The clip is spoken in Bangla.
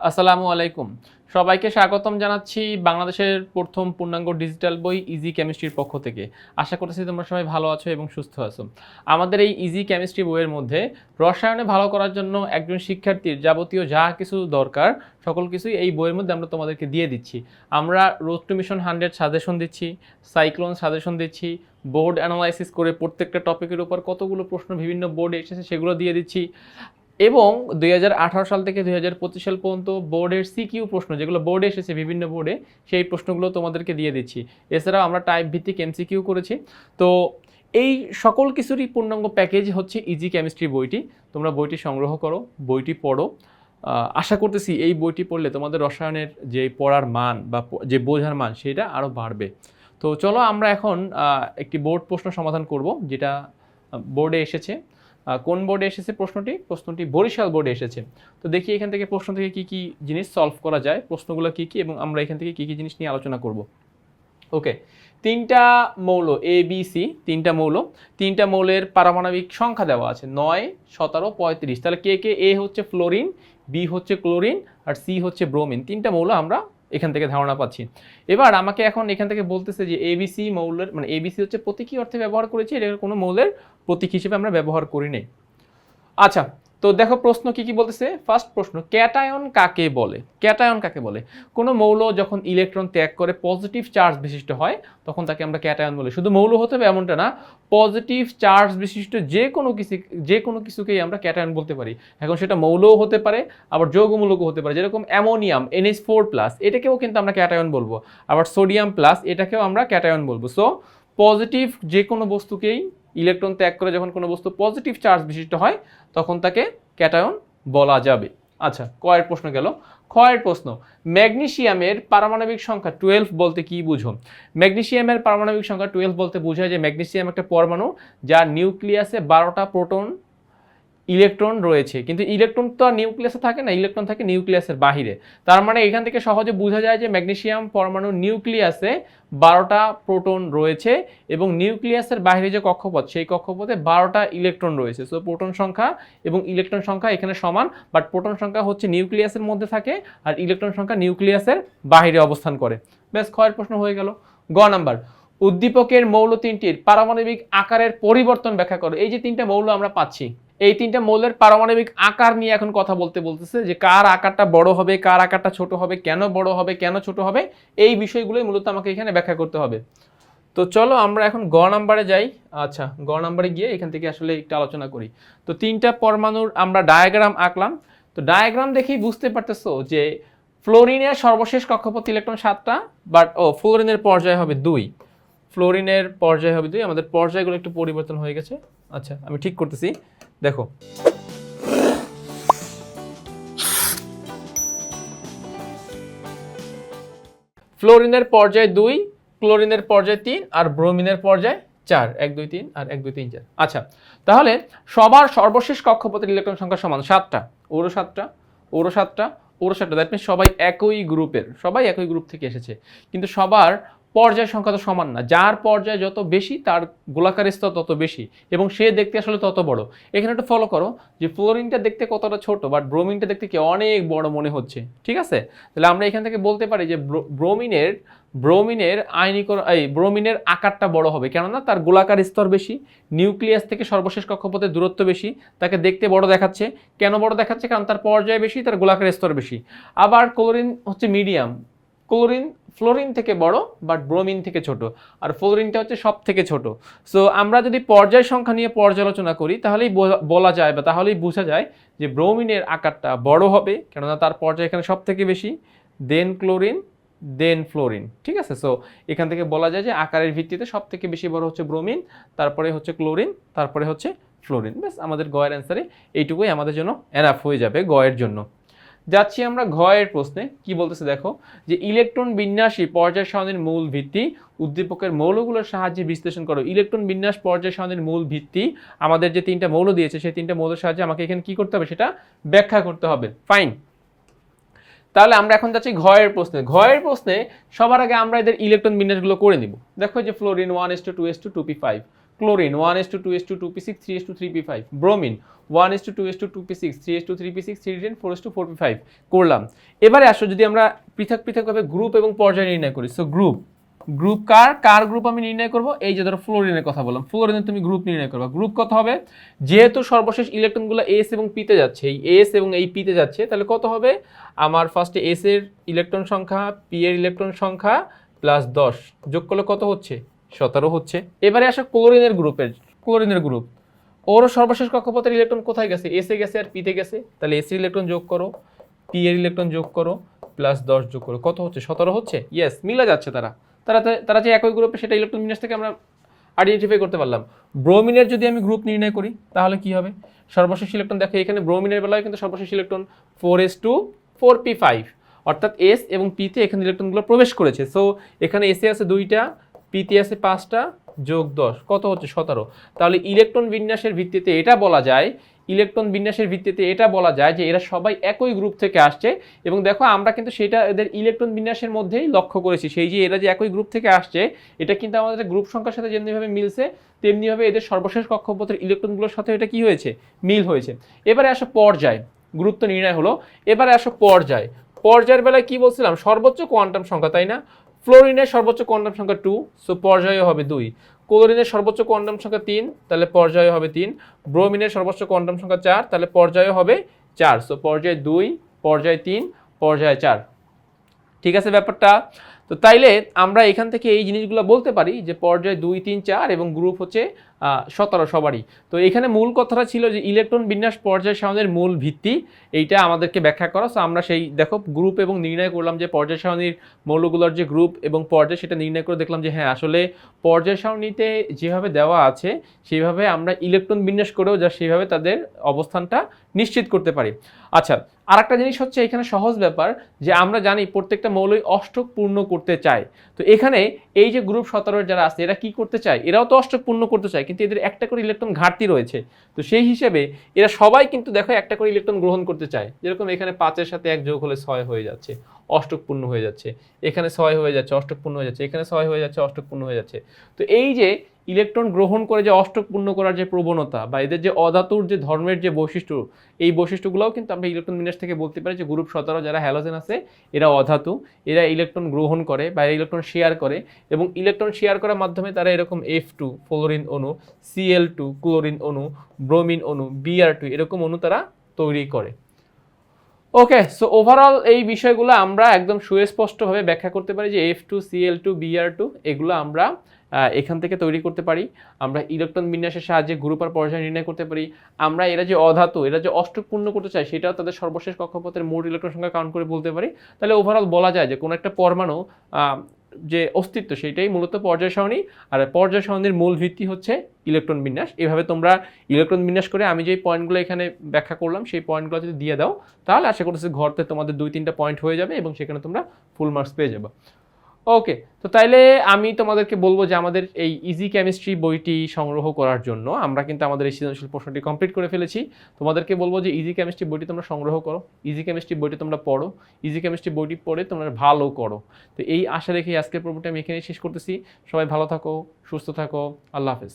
আসসালামু আলাইকুম। সবাইকে স্বাগতম জানাচ্ছি বাংলাদেশের প্রথম পূর্ণাঙ্গ ডিজিটাল বই ইজি কেমিস্ট্রির পক্ষ থেকে। আশা করতেছি তোমরা সবাই ভালো আছো এবং সুস্থ আছো। আমাদের এই ইজি কেমিস্ট্রি বইয়ের মধ্যে রসায়নে ভালো করার জন্য একজন শিক্ষার্থীর যাবতীয় যা কিছু দরকার, সকল কিছুই এই বইয়ের মধ্যে আমরা তোমাদেরকে দিয়ে দিচ্ছি। আমরা road to mission hundred suggestion দিচ্ছি সাইক্লোন সাজেশন দিচ্ছি বোর্ড অ্যানালাইসিস করে প্রত্যেকটা টপিকের উপর কতগুলো প্রশ্ন বিভিন্ন বোর্ডে এসেছে সেগুলো দিয়ে দিচ্ছি। এবং দু হাজার আঠারো সাল থেকে দুই হাজার পঁচিশ সাল পর্যন্ত বোর্ডের সিকিউ প্রশ্ন, যেগুলো বোর্ডে এসেছে, বিভিন্ন বোর্ডে, সেই প্রশ্নগুলো তোমাদেরকে দিয়ে দিচ্ছি। এছাড়াও আমরা টাইপ ভিত্তিক এমসিকিউ করেছি। তো এই সকল কিছুরই পূর্ণাঙ্গ প্যাকেজ হচ্ছে ইজি কেমিস্ট্রি বইটি। তোমরা বইটি সংগ্রহ করো, বইটি পড়ো। আশা করতেছি এই বইটি পড়লে তোমাদের রসায়নের যে পড়ার মান বা যে বোঝার মান, সেটা আরও বাড়বে। তো চলো আমরা এখন একটি বোর্ড প্রশ্ন সমাধান করব, যেটা বোর্ডে এসেছে। কোন বোর্ডে এসেছে প্রশ্নটি? প্রশ্নটি বরিশাল বোর্ডে এসেছে। তো দেখি এখান থেকে প্রশ্ন থেকে কি কি জিনিস সলভ করা যায়, প্রশ্নগুলো কি কি, এবং আমরা এখান থেকে কি কি জিনিস নিয়ে আলোচনা করব। ওকে তিনটা মৌল এ বি সি তিনটা মৌল। তিনটা মৌলের পারমাণবিক সংখ্যা দেওয়া আছে, নয়, সতেরো, পঁয়ত্রিশ। তাহলে কে কে? এ হচ্ছে ফ্লোরিন বি হচ্ছে ক্লোরিন আর সি হচ্ছে ব্রোমিন তিনটা মৌল আমরা এখান থেকে ধারণা পাচ্ছি। এবার আমাকে এখন এখান থেকে বলতেছে যে এবিসি মৌলের মানে এবিসি হচ্ছে প্রতীকী অর্থে ব্যবহার করেছি এটা কোনো মৌলের প্রতীক হিসেবে আমরা ব্যবহার করি নাই। আচ্ছা তো দেখো প্রশ্ন কি কি বলতেছে? ফার্স্ট প্রশ্ন, ক্যাটায়ন কাকে বলে? ক্যাটায়ন কাকে বলে? কোনো মৌল যখন ইলেকট্রন ত্যাগ করে পজিটিভ চার্জ বিশিষ্ট হয়, তখন তাকে আমরা ক্যাটায়ন বলি। শুধু মৌল হতে হবে এমনটা না পজিটিভ চার্জ বিশিষ্ট যে কোনো কিছু, যে কোনো কিছুকেই আমরা ক্যাটায়ন বলতে পারি। এখন সেটা মৌলও হতে পারে, আবার যৌগমূলকও হতে পারে। যেরকম অ্যামোনিয়াম এনএস ফোর প্লাস এটাকেও কিন্তু আমরা ক্যাটায়ন বলব। আবার সোডিয়াম প্লাস এটাকেও আমরা ক্যাটায়ন বলব। সো পজিটিভ যে কোনো বস্তুকেই ইলেকট্রন ত্যাগ করে যখন কোনো বস্তু পজিটিভ চার্জ বিশিষ্ট হয়, তখন তাকে ক্যাটায়ন বলা যাবে। আচ্ছা কয়ের প্রশ্ন গেল। ক্ষয়ের প্রশ্ন ম্যাগনেশিয়ামের পারমাণবিক সংখ্যা টুয়েলভ বলতে কি বুঝো? ম্যাগনেশিয়ামের পারমাণবিক সংখ্যা টুয়েলভ বলতে বোঝায় যে ম্যাগনেশিয়াম একটা পরমাণু, যার নিউক্লিয়াসে বারোটা প্রোটন ইলেকট্রন রয়েছে, কিন্তু ইলেকট্রন তো আর নিউক্লিয়াসে থাকে না, ইলেকট্রন থাকে নিউক্লিয়াসের বাহিরে। তার মানে এখান থেকে সহজে বোঝা যায় যে ম্যাগনেসিয়াম পরমাণু নিউক্লিয়াসে বারোটা প্রোটন রয়েছে এবং নিউক্লিয়াসের বাইরে যে কক্ষপথ, সেই কক্ষপথে বারোটা ইলেকট্রন রয়েছে। সো প্রোটন সংখ্যা এবং ইলেকট্রন সংখ্যা এখানে সমান বাট প্রোটন সংখ্যা হচ্ছে নিউক্লিয়াসের মধ্যে থাকে আর ইলেকট্রন সংখ্যা নিউক্লিয়াসের বাইরে অবস্থান করে। বেশ ক্ষয়ের প্রশ্ন হয়ে গেল। গ নাম্বার, উদ্দীপকের মৌল তিনটির পারমাণবিক আকারের পরিবর্তন ব্যাখ্যা করো। এই যে তিনটা মৌল আমরা পাচ্ছি এই তিনটা মৌলের পারমাণবিক আকার নিয়ে এখন কথা বলতে বলতেছে যে কার আকারটা বড় হবে, কার আকারটা ছোট হবে, কেন বড় হবে, কেন ছোট হবে, এই বিষয়গুলোই মূলত আমাকে এখানে ব্যাখ্যা করতে হবে। তো চলো আমরা এখন গ নাম্বারে যাই। আচ্ছা গ নাম্বারে গিয়ে এখান থেকে আসলে একটু আলোচনা করি। তো তিনটা পরমাণুর আমরা ডায়াগ্রাম আঁকলাম। তো ডায়াগ্রাম দেখেই বুঝতে পারতেছো যে ফ্লোরিনের সর্বশেষ কক্ষপথ ইলেকট্রন সাতটা বাট ও, ফ্লোরিনের পর্যায় হবে দুই। ফ্লোরিনের পর্যায় হবে দুই। আমাদের পর্যায়গুলো একটু পরিবর্তন হয়ে গেছে। আচ্ছা আমি ঠিক করতেছি। দেখো। ফ্লোরিনের পর্যায় দুই, ক্লোরিনের পর্যায় তিন আর ব্রোমিনের পর্যায় চার। এক, দুই, তিন আর এক, দুই, তিন, চার। আচ্ছা তাহলে সবার সর্বশেষ কক্ষপথের ইলেকট্রন সংখ্যা সমান সাতটা। ওরো সাতটা ওরো সাতটা ওরো সাতটা। দ্যাট মিনস সবাই একই গ্রুপের সবাই একই গ্রুপ থেকে এসেছে। কিন্তু সবার পর্যায় সংখ্যা তো সমান না। যার পর্যায় যত বেশি, তার গোলাকার স্তর তত বেশি এবং সে দেখতে আসলে তত বড়। এখানে একটু ফলো করো যে ফ্লোরিনটা দেখতে কতটা ছোট বাট ব্রোমিনটা দেখতে কি অনেক বড় মনে হচ্ছে, ঠিক আছে? তাহলে আমরা এখান থেকে বলতে পারি যে ব্রো- ব্রোমিনের ব্রোমিনের আয়নীকরণ এই ব্রোমিনের আকারটা বড় হবে। কেননা তার গোলাকার স্তর বেশি নিউক্লিয়াস থেকে সর্বশেষ কক্ষপথের দূরত্ব বেশি, তাকে দেখতে বড় দেখাচ্ছে। কেন বড় দেখাচ্ছে? কারণ তার পর্যায় বেশি, তার গোলাকার স্তর বেশি। আবার ক্লোরিন হচ্ছে মিডিয়াম ক্লোরিন, ফ্লোরিন থেকে বড় বাট ব্রোমিন থেকে ছোট। আর ফ্লোরিনটা হচ্ছে সব থেকে ছোট। সো আমরা যদি পর্যায় সংখ্যা নিয়ে পর্যালোচনা করি, তাহলেই বলা যায় বা তাহলেই বোঝা যায় যে ব্রোমিনের আকারটা বড় হবে, কেননা তার পর্যায় এখানে সব থেকে বেশি। দেন ক্লোরিন দেন ফ্লোরিন ঠিক আছে? সো এখান থেকে বলা যায় যে আকারের ভিত্তিতে সব থেকে বেশি বড় হচ্ছে ব্রোমিন তারপরে হচ্ছে ক্লোরিন তারপরে হচ্ছে ফ্লোরিন ব্যাস, আমাদের গয়ের অ্যান্সারে এইটুকুই আমাদের জন্য এনাফ হয়ে যাবে গয়ের জন্য। যাচ্ছি আমরা ঘয়ের প্রশ্নে। কি বলতেছে দেখো? যে ইলেকট্রন বিন্যাসী পর্যায় সারণীর মূল ভিত্তি। উদ্দীপকের মৌলগুলোর সাহায্যে বিশ্লেষণ করো। ইলেকট্রন বিন্যাস পর্যায় সারণীর মূল ভিত্তি। আমাদের যে তিনটা মৌল দিয়েছে, সেই তিনটা মৌলের সাহায্যে আমাকে এখানে কি করতে হবে সেটা ব্যাখ্যা করতে হবে। ফাইন তাহলে আমরা এখন যাচ্ছি ঘয়ের প্রশ্নে। ঘয়ের প্রশ্নে সবার আগে আমরা এদের ইলেকট্রন বিন্যাসগুলো করে নিব। দেখো যে fluorine one s two two s two two p five chlorine one s two two s two two p six three s two three p five bromine one s two two s two two p six three s two three p six three ten four s two four p five করলাম। এবারে আসো, যদি আমরা পৃথক পৃথকভাবে গ্রুপ এবং পর্যায় নির্ণয় করি সো গ্রুপ গ্রুপ কার কার গ্রুপ আমি নির্ণয় করব? এই যে ধরো ফ্লোরিনের কথা বললাম ফ্লোরিনের তুমি গ্রুপ নির্ণয় করবা। গ্রুপ কত হবে? যেহেতু সর্বশেষ ইলেকট্রনগুলো এস এবং পিতে যাচ্ছে, এই এস এবং এই পিতে যাচ্ছে, তাহলে কত হবে? আমার ফার্স্টে এস এর ইলেকট্রন সংখ্যা পি এর ইলেকট্রন সংখ্যা প্লাস দশ, যোগ করলে কত হচ্ছে? সতেরো হচ্ছে। এবারে আসো ক্লোরিনের গ্রুপের, ক্লোরিনের গ্রুপ। ওর সর্বশেষ কক্ষপথের ইলেকট্রন কোথায় গেছে? এসে গেছে আর পিতে গেছে। তাহলে এসের ইলেকট্রন যোগ করো পি এর ইলেকট্রন যোগ করো প্লাস দশ যোগ করো। কত হচ্ছে? সতেরো হচ্ছে? ইয়েস মিলা যাচ্ছে তারা। তারা তারা যে একই গ্রুপে সেটা ইলেকট্রন বিন্যাস থেকে আমরা আইডেন্টিফাই করতে পারলাম। ব্রোমিনের যদি আমি গ্রুপ নির্ণয় করি, তাহলে কি হবে? সর্বশেষ ইলেকট্রন দেখো, এখানে ব্রোমিনের বেলায় কিন্তু সর্বশেষ electron four s two four p five অর্থাৎ এস এবং পিতে এখানে ইলেকট্রনগুলো প্রবেশ করেছে। সো এখানে এসে আছে দুইটা পিতে আছে পাঁচটা, যোগ দশ, কত হচ্ছে সতেরো? তাহলে ইলেকট্রন বিন্যাসের ভিত্তিতে এটা বলা যায়, ইলেকট্রন বিন্যাসের ভিত্তিতে এটা বলা যায় যে এরা সবাই একই গ্রুপ থেকে আসছে এবং দেখো আমরা কিন্তু সেটা এদের ইলেকট্রন বিন্যাসের মধ্যেই লক্ষ্য করেছি, সেই যে এরা যে একই গ্রুপ থেকে আসছে, এটা কিন্তু আমাদের গ্রুপ সংখ্যার সাথে যেমনিভাবে মিলছে, তেমনিভাবে এদের সর্বশেষ কক্ষপথের ইলেকট্রনগুলোর সাথে এটা কি হয়েছে? মিল হয়েছে। এবারে আসো পর্যায়, গুরুত্ব নির্ণয় হলো, এবারে আসো পর্যায়। পর্যায়ের বেলায় কি বলছিলাম? সর্বোচ্চ কোয়ান্টাম সংখ্যা, তাই না? ফ্লোরিনের সর্বোচ্চ কোয়ান্টাম সংখ্যা টু সো পর্যায়ে হবে দুই। ক্লোরিনের সর্বোচ্চ কোয়ান্টাম সংখ্যা তিন, তাহলে পর্যায় হবে তিন। ব্রোমিনের সর্বোচ্চ কোয়ান্টাম সংখ্যা চার, তাহলে পর্যায়ে হবে চার। সো পর্যায় দুই, পর্যায় তিন, পর্যায় চার। ঠিক আছে ব্যাপারটা? তো তাইলে আমরা এখান থেকে এই জিনিসগুলো বলতে পারি যে পর্যায় দুই, তিন, চার এবং গ্রুপ হচ্ছে সতেরো সবারই। তো এখানে মূল কথাটা ছিল যে ইলেকট্রন বিন্যাস পর্যায় সারণীর মূল ভিত্তি, এইটা আমাদেরকে ব্যাখ্যা করা। সো আমরা সেই, দেখো, গ্রুপ এবং নির্ণয় করলাম যে পর্যায় সারণীর মৌলগুলোর যে গ্রুপ এবং পর্যায়, সেটা নির্ণয় করে দেখলাম যে হ্যাঁ আসলে পর্যায় সারণীতে যেভাবে দেওয়া আছে সেইভাবে আমরা ইলেকট্রন বিন্যাস করেও যা সেইভাবে তাদের অবস্থানটা নিশ্চিত করতে পারি। আচ্ছা আর একটা জিনিস হচ্ছে এখানে সহজ ব্যাপার যে আমরা জানি প্রত্যেকটা মৌলই অষ্টক পূর্ণ করতে চায়। তো এখানে এই যে গ্রুপ সতেরোর যারা আছে, এরা কি করতে চায়? এরাও তো অষ্টক পূর্ণ করতে চায়, কিন্তু এদের একটা করে ইলেকট্রন ঘাটতি রয়েছে। তো সেই হিসেবে এরা সবাই কিন্তু দেখো একটা করে ইলেকট্রন গ্রহণ করতে চায়। যেরকম এখানে পাঁচের সাথে এক যোগ হলে ছয় হয়ে যাচ্ছে। অষ্টক পূর্ণ হয়ে যাচ্ছে। এখানে ছয় হয়ে যাচ্ছে অষ্টক পূর্ণ হয়ে যাচ্ছে। এখানে ছয় হয়ে যাচ্ছে অষ্টক পূর্ণ হয়ে যাচ্ছে। তো এই যে ইলেকট্রন গ্রহণ করে যে অষ্টক পূর্ণ করার যে প্রবণতা বা এদের যে অধাতুর যে ধর্মের যে বৈশিষ্ট্য, এই বৈশিষ্ট্যগুলোও কিন্তু আমরা ইলেকট্রন বিন্যাস থেকে বলতে পারি যে গ্রুপ সতেরো যারা হ্যালোজেন আছে, এরা অধাতু, এরা ইলেকট্রন গ্রহণ করে বা ইলেকট্রন শেয়ার করে এবং ইলেকট্রন শেয়ার করার মাধ্যমে তারা এরকম এফ টু ফ্লোরিন অণু সিএল টু ক্লোরিন অণু, ব্রোমিন অণু বিআর টু এরকম অণু তারা তৈরি করে। ওকে সো ওভারঅল এই বিষয়গুলো আমরা একদম সুস্পষ্টভাবে ব্যাখ্যা করতে পারি যে F two CL two BR two এগুলো আমরা এখান থেকে তৈরি করতে পারি। আমরা ইলেকট্রন বিন্যাসের সাহায্যে গ্রুপ আর পর্যায় নির্ণয় করতে পারি। আমরা এরা যে অধাতু, এরা যে অষ্টক পূর্ণ করতে চাই সেটাও তাদের সর্বশেষ কক্ষপথের মোট ইলেকট্রন সংখ্যা কাউন্ট করে বলতে পারি। তাহলে ওভারঅল বলা যায় যে কোনো একটা পরমাণু যে অস্তিত্ব সেটাই মূলত পর্যায় সারণী। আর পর্যায় সারণীর মূল ভিত্তি হচ্ছে ইলেকট্রন বিন্যাস। এভাবে তোমরা ইলেকট্রন বিন্যাস করে আমি যে পয়েন্টগুলো এখানে ব্যাখ্যা করলাম, সেই পয়েন্টগুলো যদি দিয়ে দাও, তাহলে আশা করতেছি ঘরতে তোমাদের দুই তিনটা পয়েন্ট হয়ে যাবে এবং সেখানে তোমরা ফুল মার্কস পেয়ে যাবে। ওকে তো তাইলে আমি তোমাদেরকে বলব যে আমাদের এই ইজি কেমিস্ট্রি বইটি সংগ্রহ করার জন্য আমরা কিন্তু আমাদের এই সৃজনশীল প্রশ্নটি কমপ্লিট করে ফেলেছি। তোমাদেরকে বলব যে ইজি কেমিস্ট্রি বইটি তোমরা সংগ্রহ করো। ইজি কেমিস্ট্রি বইটি তোমরা পড়ো। ইজি কেমিস্ট্রি বইটি পড়ে তোমরা ভালো করো। তো এই আশা রেখে আজকের পর্বটি আমি এখানেই শেষ করতেছি। সবাই ভালো থাকো, সুস্থ থাকো। আল্লাহ হাফেজ।